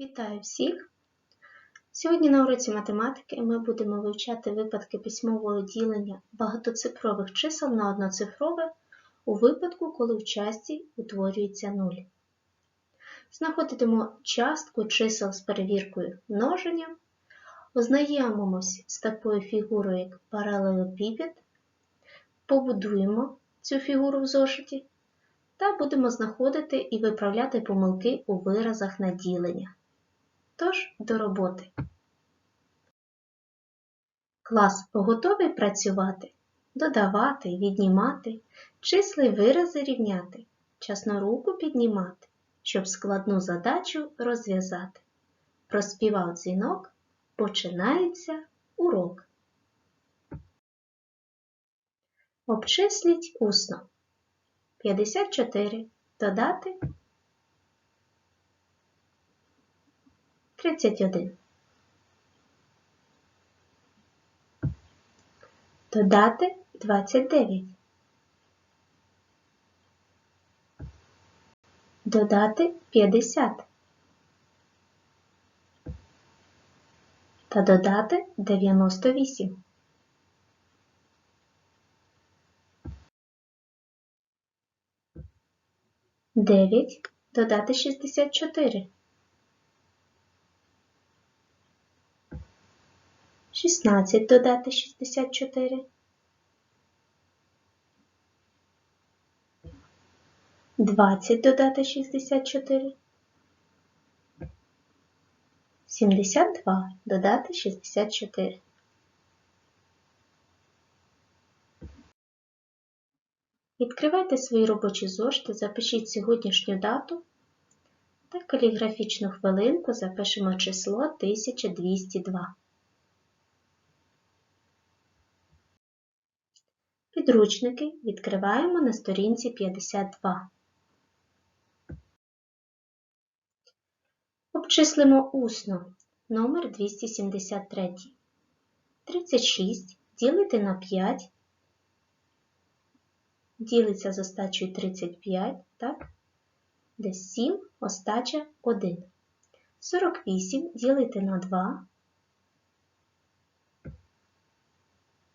Вітаю всіх! Сьогодні на уроці математики ми будемо вивчати випадки письмового ділення багатоцифрових чисел на одноцифрове у випадку, коли в часті утворюється нуль. Знаходитимо частку чисел з перевіркою множення, ознайомимось з такою фігурою, як паралелепіпед, побудуємо цю фігуру в зошиті та будемо знаходити і виправляти помилки у виразах на ділення. Тож, до роботи. Клас готовий працювати, додавати, віднімати, числа й вирази рівняти, часну руку піднімати, щоб складну задачу розв'язати. Проспівав дзвінок, починається урок. Обчисліть усно. 54 додати 31. Додати 29. Додати 50. Та додати 98. Дев'ять додати 64. 16 додати 64. 20 додати 64. 72 додати 64. Відкривайте свої робочі зошити, запишіть сьогоднішню дату та каліграфічну хвилинку запишемо число 1202. Підручники відкриваємо на сторінці 52. Обчислимо усно номер 273. 36 ділити на 5, ділиться з остачею 35, так? Де 7, остача 1. 48 ділити на 2,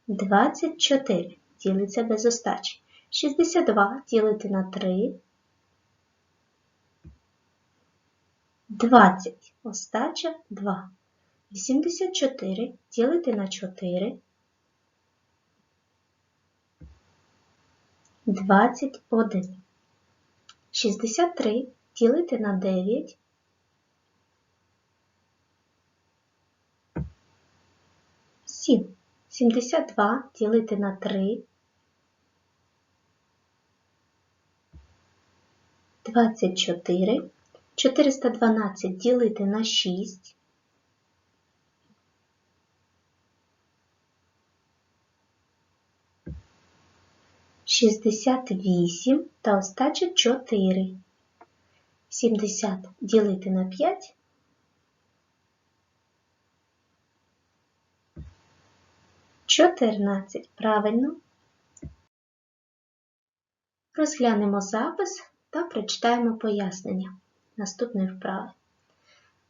24 ділиться без остачі. 62 ділити на 3. 20. Остача 2. 84 ділити на 4. 21. 63 ділити на 9. 7. 72 ділити на 3. 24. 412 ділити на 6. Шістдесят вісім та остача чотири. Сімдесят ділити на п'ять. Чотирнадцять. Правильно. Розглянемо запис та прочитаємо пояснення наступної вправи.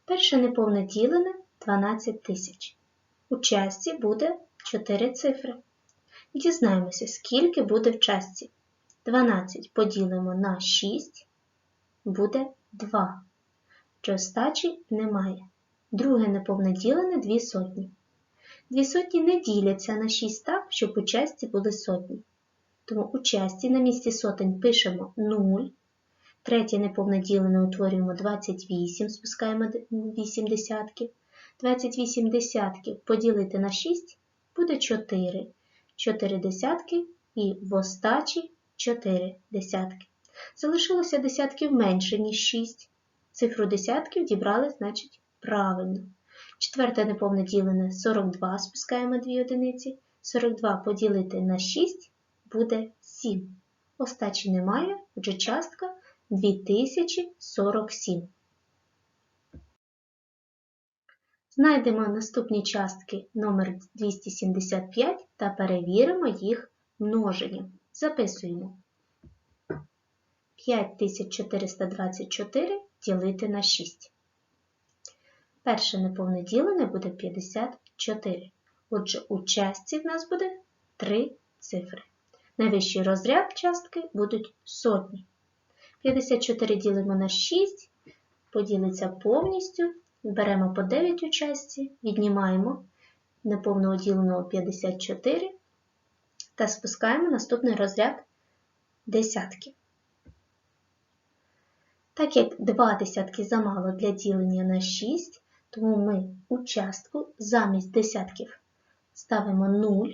Перше неповне ділене 12 тисяч. У часті буде 4 цифри. Дізнаємося, скільки буде в часті. 12 поділимо на 6, буде 2. Чи остачі немає. Друге неповне ділене 2 сотні. Дві сотні не діляться на 6 так, щоб у часті були сотні. Тому у часті на місці сотень пишемо 0. Третє неповне ділене утворюємо 28, спускаємо 8 десятків. 28 десятків поділити на 6 буде 4. 4 десятки і в остачі 4 десятки. Залишилося десятків менше, ніж 6. Цифру десятків дібрали, значить, правильно. Четверте неповне ділене 42, спускаємо 2 одиниці. 42 поділити на 6 буде 7. Остачі немає, отже частка 2047. Знайдемо наступні частки номер 275 та перевіримо їх множенням. Записуємо 5424 ділити на 6. Перше неповне ділене буде 54. Отже, у частці в нас буде 3 цифри. Найвищий розряд частки будуть сотні. 54 ділимо на 6, поділиться повністю. Беремо по 9 у частці, віднімаємо неповного діленого 54 та спускаємо наступний розряд десятки. Так як 2 десятки замало для ділення на 6, тому ми у частку замість десятків ставимо 0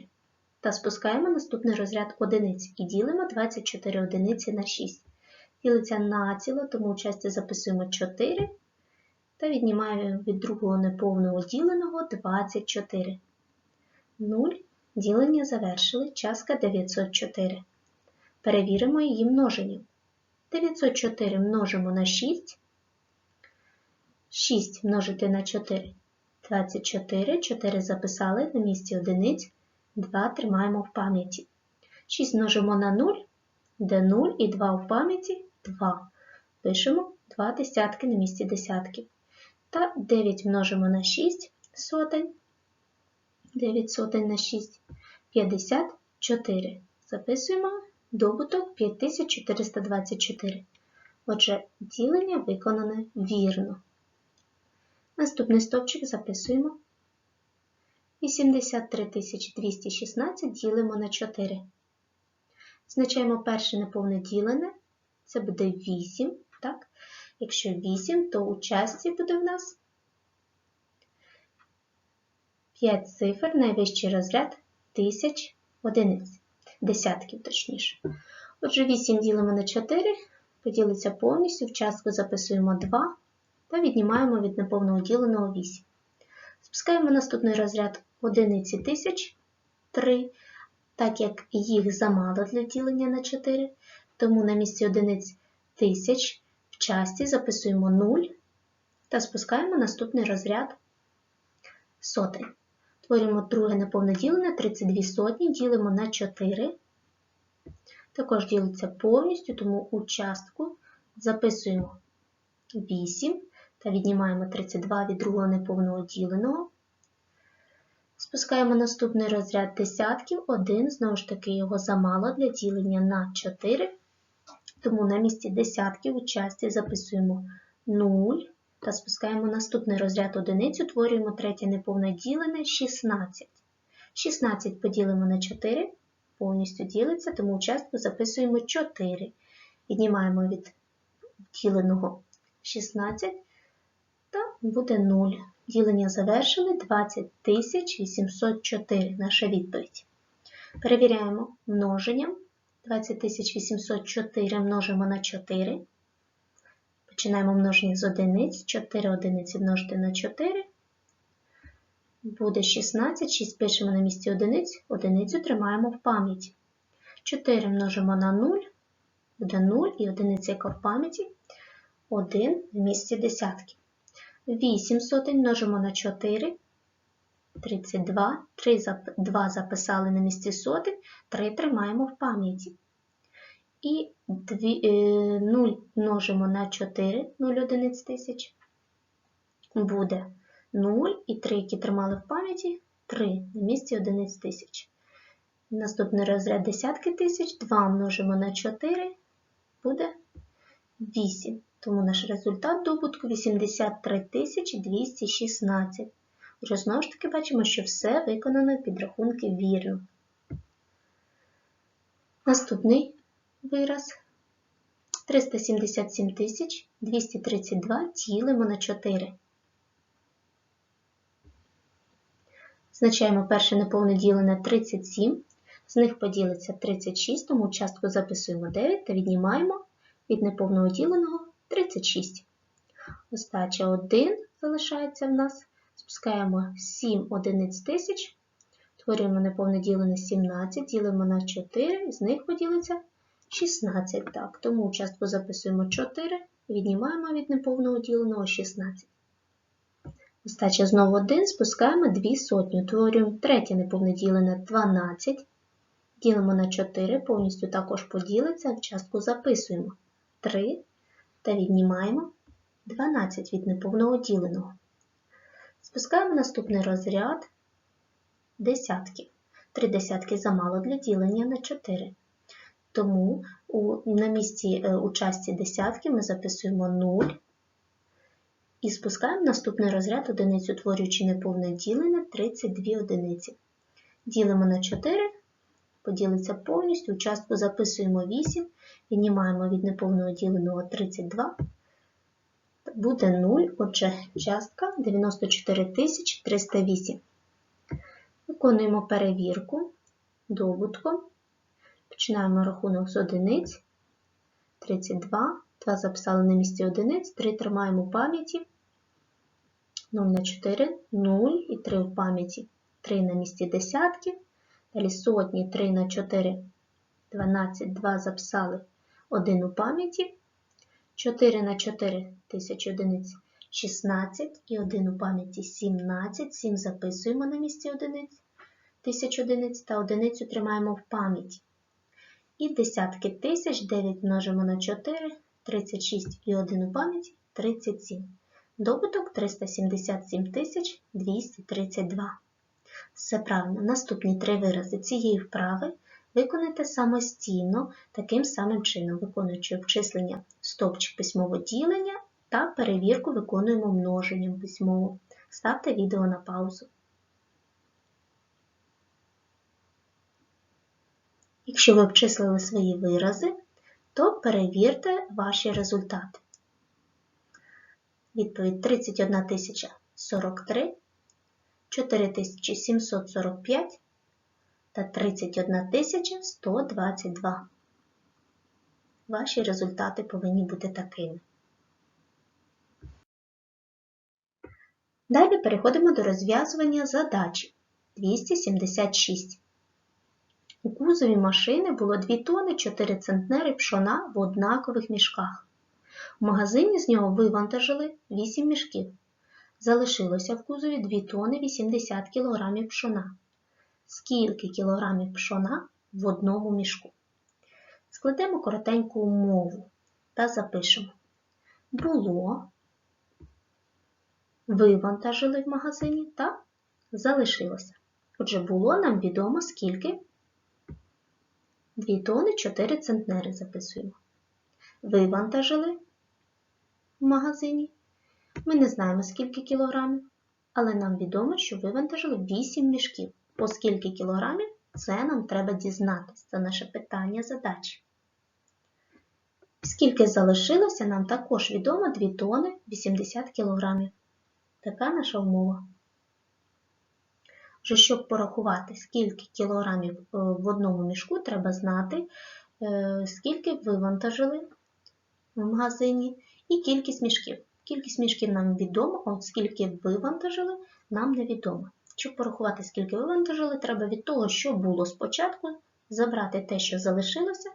та спускаємо наступний розряд одиниць і ділимо 24 одиниці на 6. Ділиться націло, тому у часті записуємо 4 та віднімаємо від другого неповного діленого 24. 0 ділення завершили, частка 904. Перевіримо її множення. 904 множимо на 6. 6 множити на 4. 24, 4 записали на місці одиниць, 2 тримаємо в пам'яті. 6 множимо на 0, де 0 і 2 в пам'яті 2. Пишемо 2 десятки на місці десятків. Та 9 множимо на 6 сотень. 9 сотень на 6. 54. Записуємо добуток 5424. Отже, ділення виконане вірно. Наступний стовпчик записуємо. 83 216 ділимо на 4. Значаємо перше неповне ділене. Це буде 8. Так? Якщо 8, то у частці буде в нас 5 цифр, найвищий розряд тисяч одиниць, десятків точніше. Отже, 8 ділимо на 4, поділиться повністю, в частку записуємо 2 та віднімаємо від неповного діленого 8. Спускаємо наступний розряд одиниці тисяч 3, так як їх замало для ділення на 4, тому на місці одиниць тисяч в часті записуємо 0 та спускаємо наступний розряд сотень. Творимо друге неповне ділення, 32 сотні, ділимо на 4. Також ділиться повністю, тому у частку записуємо 8 та віднімаємо 32 від другого неповного діленого. Спускаємо наступний розряд десятків, 1, знову ж таки, його замало для ділення на 4. Тому на місці десятків у часті записуємо 0 та спускаємо наступний розряд одиниць, утворюємо третє неповне ділене 16. 16 поділимо на 4, повністю ділиться, тому участку записуємо 4. Віднімаємо від діленого 16 та буде 0. Ділення завершили 20 804 наша відповідь. Перевіряємо множенням. 20 804 множимо на 4. Починаємо множення з одиниць. 4 одиниці множити на 4. Буде 16, 6 пишемо на місці одиниць, одиницю тримаємо в пам'яті. 4 множимо на 0, буде 0 і одиниця, яка в пам'яті, 1 в місці десятки. 8 сотень множимо на 4, 32, 3, 2 записали на місці сотень, 3 тримаємо в пам'яті. І 0 е, множимо на 4, 0 одиниць тисяч, буде 0 і 3, які тримали в пам'яті, 3 на місці одиниць тисяч. Наступний розряд десятки тисяч, 2 множимо на 4, буде 8. Тому наш результат добутку 83 216. Вже знову ж таки бачимо, що все виконано підрахунки вірно. Наступний вираз 377 232 ділимо на 4. Значаємо перше неповне ділене 37, з них поділиться 36, тому частку записуємо 9 та віднімаємо від неповного діленого 36. Остача 1 залишається в нас. Спускаємо 7 одиниць тисяч, творюємо неповне ділене 17, ділимо на 4, з них поділиться 16. Так, Тому частку записуємо 4, віднімаємо від неповного діленого 16. Остача знову 1, спускаємо 2 сотні, утворюємо третє неповне ділене 12. Ділимо на 4, повністю також поділиться, в частку записуємо 3 та віднімаємо 12 від неповного діленого. Спускаємо наступний розряд десятки. Три десятки замало для ділення на 4. Тому у, на місці е, у часті десятки ми записуємо 0 і спускаємо наступний розряд одиницю, утворюючи неповне ділення 32 одиниці. Ділимо на 4, поділиться повністю, у частку записуємо 8, віднімаємо від неповного діленого 32, буде 0, отже, частка 94 308. Виконуємо перевірку добутком. Починаємо рахунок з одиниць. 32. 2 записали на місці одиниць, 3 тримаємо в пам'яті. 0 на 4, 0 і 3 в пам'яті. 3 на місці десятки. Далі сотні, 3 на 4, 12, 2 записали 1 у пам'яті. 4 на 4 тисячі одиниць 16 і 1 у пам'яті 17. 7 записуємо на місці одиниць. Тисяч одиниць та одиницю тримаємо в пам'яті. І десятки тисяч 9 множимо на 4, 36 і 1 у пам'яті 37. Добуток 377 тисяч 232. Все правильно. Наступні три вирази цієї вправи виконайте самостійно, таким самим чином, виконуючи обчислення стопчик письмового ділення та перевірку виконуємо множенням письмово. Ставте відео на паузу. Якщо ви обчислили свої вирази, то перевірте ваші результати. Відповідь 31 043, 4745 та 31 122. Ваші результати повинні бути такими. Далі переходимо до розв'язування задачі 276. У кузові машини було 2 тони 4 центнери пшона в однакових мішках. В магазині з нього вивантажили 8 мішків. Залишилося в кузові 2 тони 80 кг пшона. Скільки кілограмів пшона в одному мішку? Складемо коротеньку умову та запишемо. Було, вивантажили в магазині та залишилося. Отже, було нам відомо скільки 2 тони 4 центнери записуємо. Вивантажили в магазині. Ми не знаємо, скільки кілограмів, але нам відомо, що вивантажили 8 мішків. По скільки кілограмів, це нам треба дізнатися. Це наше питання задачі. Скільки залишилося, нам також відомо 2 тони 80 кілограмів. Така наша умова. Вже щоб порахувати, скільки кілограмів е, в одному мішку, треба знати, е, скільки вивантажили в магазині і кількість мішків. Кількість мішків нам відома, а от скільки вивантажили, нам невідомо. Щоб порахувати, скільки вивантажили, треба від того, що було спочатку, забрати те, що залишилося,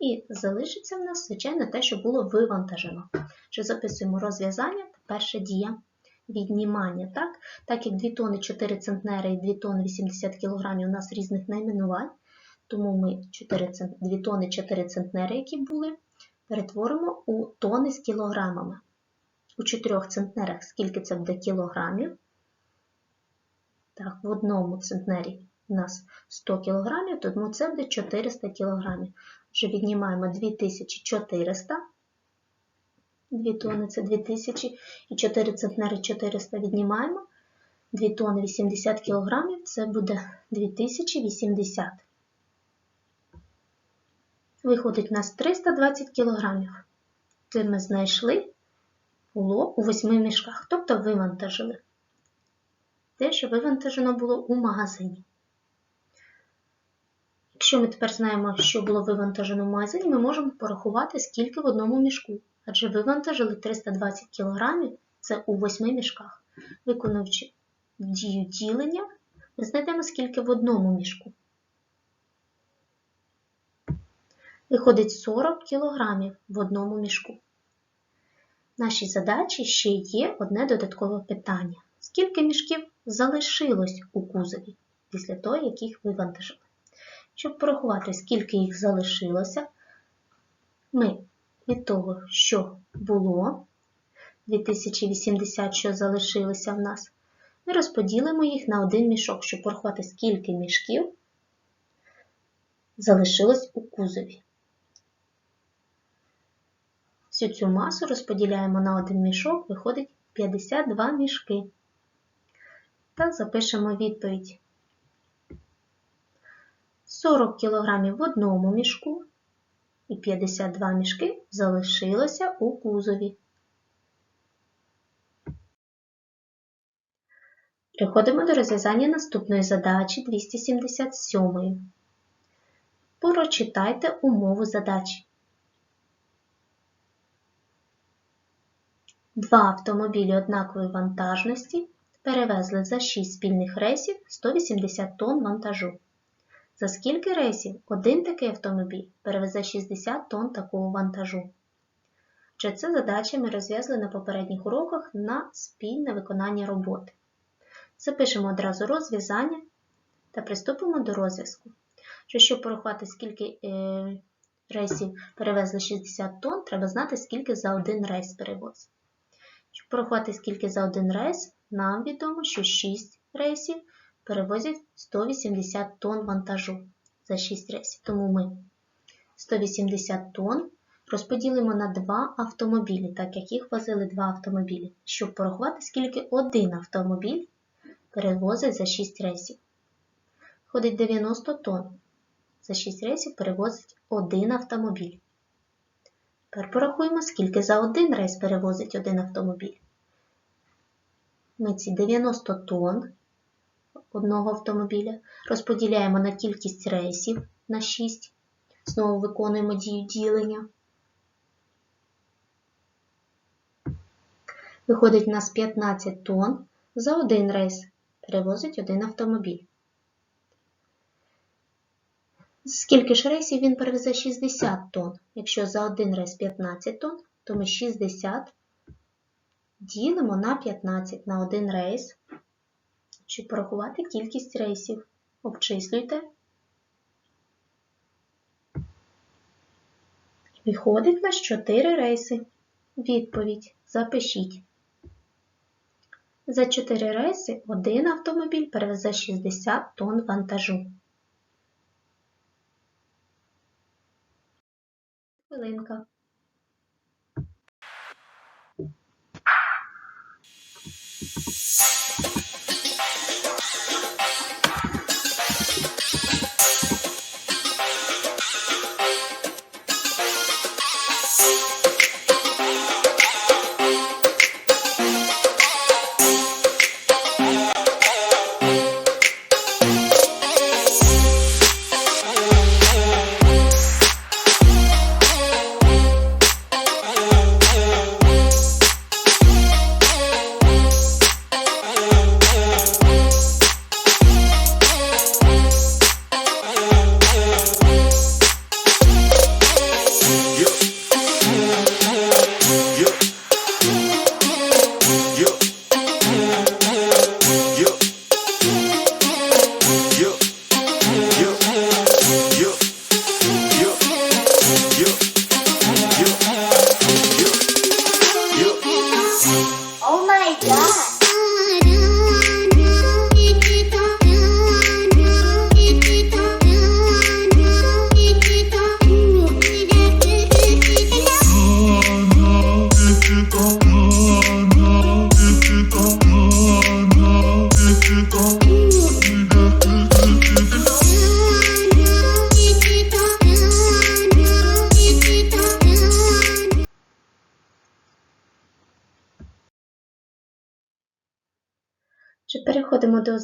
і залишиться в нас, звичайно, те, що було вивантажено. Що записуємо розв'язання, перша дія віднімання. Так так як 2 тони 4 центнери і 2 тони 80 кг у нас різних найменувань, тому ми 4 2 тони 4 центнери, які були, перетворимо у тони з кілограмами. У 4 центнерах скільки це буде кілограмів. Так, в одному центнері у нас 100 кг, тому це буде 400 кг. Вже віднімаємо 2400 2 тони це 2000 і 4 центнери 400 віднімаємо. 2 тони 80 кг це буде 2080. Виходить у нас 320 кг. Це ми знайшли було у 8 мішках, тобто вивантажили. Те, що вивантажено було у магазині. Якщо ми тепер знаємо, що було вивантажено в магазині, ми можемо порахувати, скільки в одному мішку адже вивантажили 320 кг це у 8 мішках. Виконуючи дію ділення, ми знайдемо скільки в одному мішку. Виходить 40 кг в одному мішку. В нашій задачі ще є одне додаткове питання. Скільки мішків залишилось у кузові після того, як їх вивантажили? Щоб порахувати, скільки їх залишилося, ми від того, що було, 2080, що залишилося в нас, Ми розподілимо їх на один мішок, щоб порахувати, скільки мішків залишилось у кузові. Всю цю масу розподіляємо на один мішок, виходить 52 мішки. Та запишемо відповідь. 40 кг в одному мішку і 52 мішки залишилося у кузові. Переходимо до розв'язання наступної задачі 277. Прочитайте умову задачі. Два автомобілі однакової вантажності перевезли за 6 спільних рейсів 180 тонн вантажу. За скільки рейсів один такий автомобіль перевезе 60 тонн такого вантажу? Чи це задача ми розв'язали на попередніх уроках на спільне виконання роботи. Запишемо одразу розв'язання та приступимо до розв'язку. Що, щоб порахувати, скільки е, рейсів перевезли 60 тонн, треба знати, скільки за один рейс перевозить. Щоб порахувати, скільки за один рейс, нам відомо, що 6 рейсів перевозять 180 тонн вантажу за 6 рейсів. Тому ми 180 тонн розподілимо на 2 автомобілі, так як їх возили 2 автомобілі, щоб порахувати, скільки один автомобіль перевозить за 6 рейсів. Ходить 90 тонн. За 6 рейсів перевозить один автомобіль. Тепер порахуємо, скільки за один рейс перевозить один автомобіль. Ми ці 90 тонн одного автомобіля розподіляємо на кількість рейсів на 6. Знову виконуємо дію ділення. Виходить у нас 15 тонн за один рейс перевозить один автомобіль. Скільки ж рейсів він перевезе 60 тонн? Якщо за один рейс 15 тонн, то ми 60 ділимо на 15 на один рейс, щоб порахувати кількість рейсів. Обчислюйте. Виходить на 4 рейси. Відповідь запишіть. За 4 рейси один автомобіль перевезе 60 тонн вантажу. Хвилинка.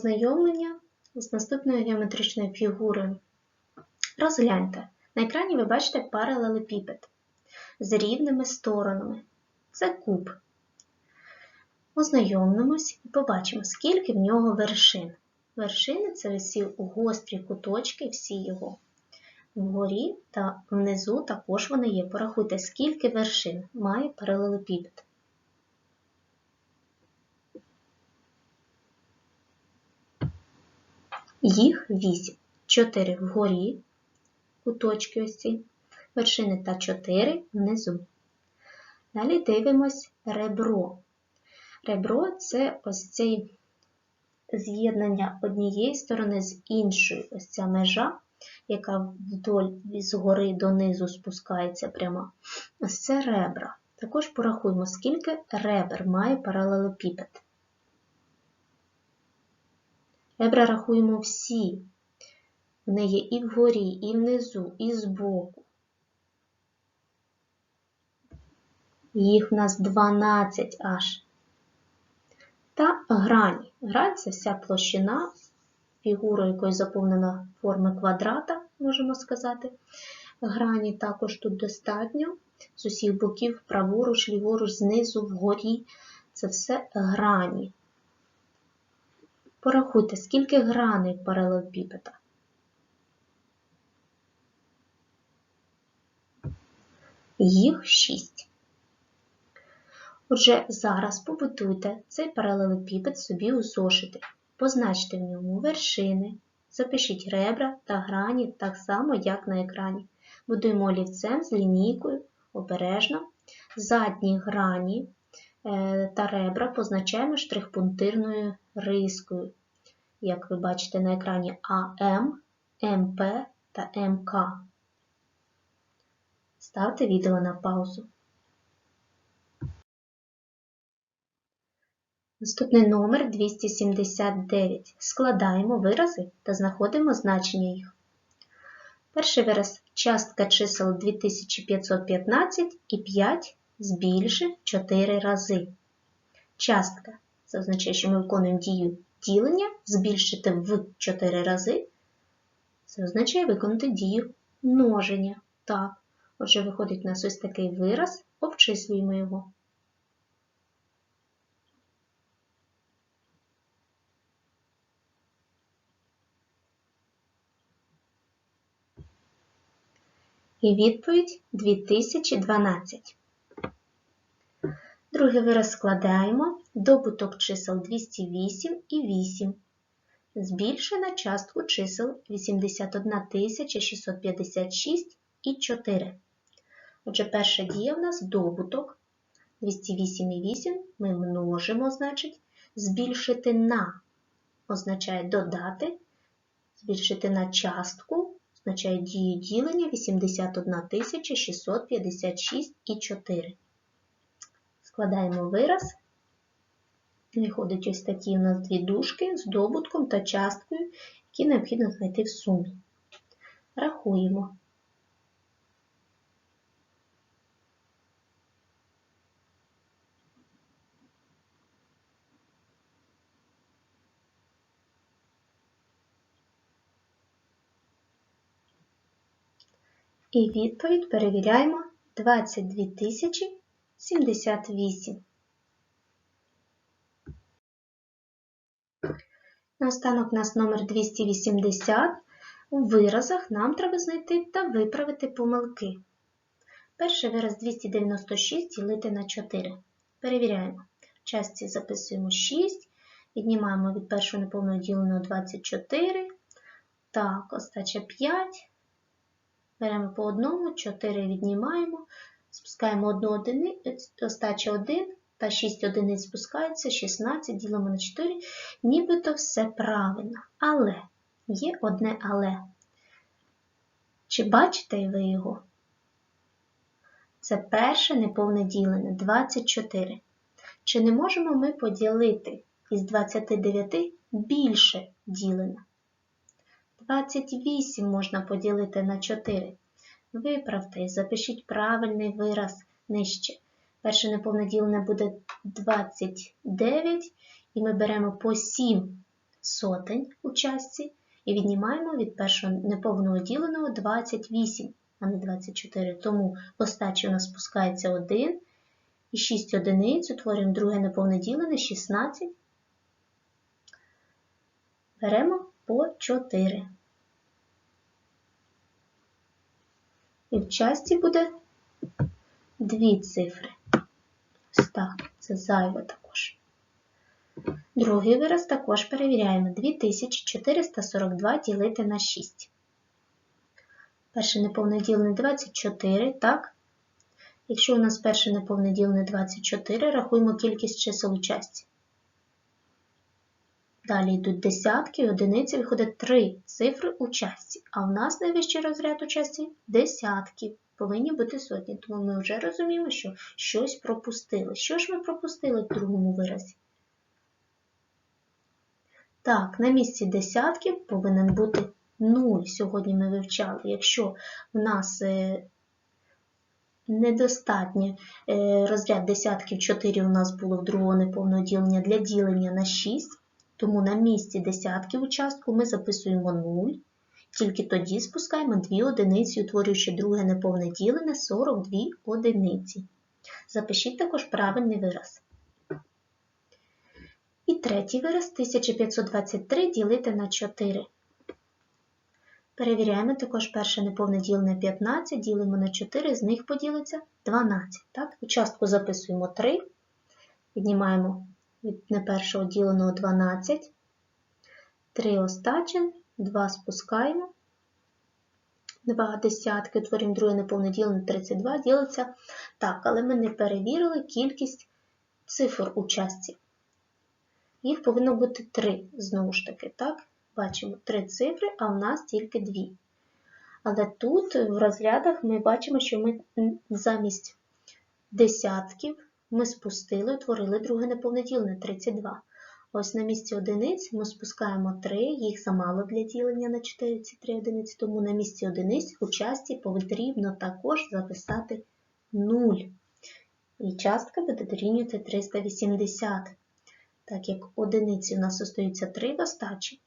Ознайомлення з наступною геометричною фігурою. Розгляньте. На екрані ви бачите паралелепіпед з рівними сторонами. Це куб. Ознайомимось і побачимо, скільки в нього вершин. Вершини це всі гострі куточки, всі його. Вгорі та внизу також вони є. Порахуйте, скільки вершин має паралелепіпед. Їх 8. 4 вгорі, куточки ось ці, вершини та 4 внизу. Далі дивимось ребро. Ребро це ось цей з'єднання однієї сторони з іншою. Ось ця межа, яка вдоль згори донизу спускається прямо. Ось це ребра. Також порахуємо, скільки ребер має паралелепіпед. Ребра рахуємо всі. Вони є і вгорі, і внизу, і збоку. Їх в нас 12 аж. Та грані. Грань це вся площина, фігура якої заповнена форми квадрата, можемо сказати. Грані також тут достатньо. З усіх боків, праворуч, ліворуч, знизу, вгорі. Це все грані. Порахуйте, скільки граней паралелепіпеда. Їх 6. Отже, зараз побудуйте цей паралелепіпед собі у зошити. Позначте в ньому вершини, запишіть ребра та грані так само, як на екрані. Будуємо олівцем з лінійкою обережно. Задні грані та ребра позначаємо штрихпунктирною рискою, як ви бачите на екрані АМ, МП та МК. Ставте відео на паузу. Наступний номер 279. Складаємо вирази та знаходимо значення їх. Перший вираз частка чисел 2515 і 5 збільшив 4 рази. Частка це означає, що ми виконуємо дію ділення, збільшити в 4 рази. Це означає виконати дію множення. Так, отже, виходить у нас ось такий вираз, обчислюємо його. І відповідь 2012. Другий вираз складаємо добуток чисел 208 і 8. Збільшує на частку чисел 81 656 і 4. Отже, перша дія в нас добуток. 208 і 8 ми множимо, значить, збільшити на означає додати, збільшити на частку означає дію ділення 81 656 і 4. Складаємо вираз. Виходить ось такі у нас дві дужки з добутком та часткою, які необхідно знайти в сумі. Рахуємо. І відповідь перевіряємо 22 тисячі 78. Наостанок у нас номер 280. У виразах нам треба знайти та виправити помилки. Перший вираз 296 ділити на 4. Перевіряємо. В частці записуємо 6, віднімаємо від першого неповного діленого 24. Так, остача 5. Беремо по одному, 4 віднімаємо, спускаємо 1 одиницю, остача 1 та 6 одиниць спускається, 16 ділимо на 4. Нібито все правильно. Але є одне але. Чи бачите ви його? Це перше неповне ділене 24. Чи не можемо ми поділити із 29 більше ділене? 28 можна поділити на 4. Виправте і запишіть правильний вираз нижче. Перше неповне ділене буде 29, і ми беремо по 7 сотень у частці і віднімаємо від першого неповного діленого 28, а не 24. Тому в остачі у нас спускається 1 і 6 одиниць, утворюємо друге неповне ділене 16. Беремо по 4. І в часті буде дві цифри. Ось так, це зайве також. Другий вираз також перевіряємо 2442 ділити на 6. Перше неповне ділене 24, так? Якщо у нас перше неповне ділене 24, рахуємо кількість чисел у часті. Далі йдуть десятки, одиниці виходить три цифри у частці. А в нас найвищий розряд у частці десятки. Повинні бути сотні. Тому ми вже розуміємо, що щось пропустили. Що ж ми пропустили в другому виразі? Так, на місці десятків повинен бути 0. Сьогодні ми вивчали. Якщо в нас е, недостатнє е, розряд десятків 4 у нас було в другого неповного ділення для ділення на 6, тому на місці десятків участку ми записуємо 0, тільки тоді спускаємо 2 одиниці, утворюючи друге неповне ділене 42 одиниці. Запишіть також правильний вираз. І третій вираз 1523 ділити на 4. Перевіряємо також перше неповне ділене 15, ділимо на 4, з них поділиться 12. Так? Участку записуємо 3, віднімаємо від непершого діленого 12, 3 остачен, 2 спускаємо, 2 десятки, утворюємо друге неповне ділене 32, ділиться так, але ми не перевірили кількість цифр у частці. Їх повинно бути 3, знову ж таки, так? Бачимо 3 цифри, а в нас тільки 2. Але тут в розрядах ми бачимо, що ми замість десятків ми спустили, утворили друге неповне ділене 32. Ось на місці одиниць ми спускаємо 3, їх замало для ділення на 4 ці 3 одиниці, тому на місці одиниць у часті потрібно також записати 0. І частка буде дорівнювати 380. Так як одиниці у нас остаються 3 в остачі,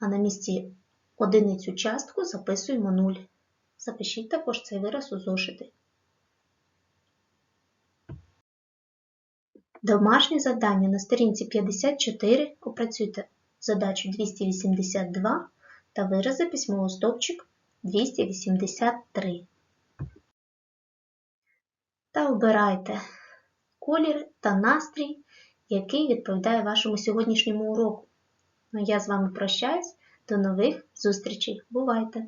а на місці одиницю частку записуємо 0. Запишіть також цей вираз у зошити. Домашнє завдання на сторінці 54 опрацюйте задачу 282 та вирази письмового стовпчик 283. Та обирайте колір та настрій, який відповідає вашому сьогоднішньому уроку. Ну, я з вами прощаюсь. До нових зустрічей. Бувайте!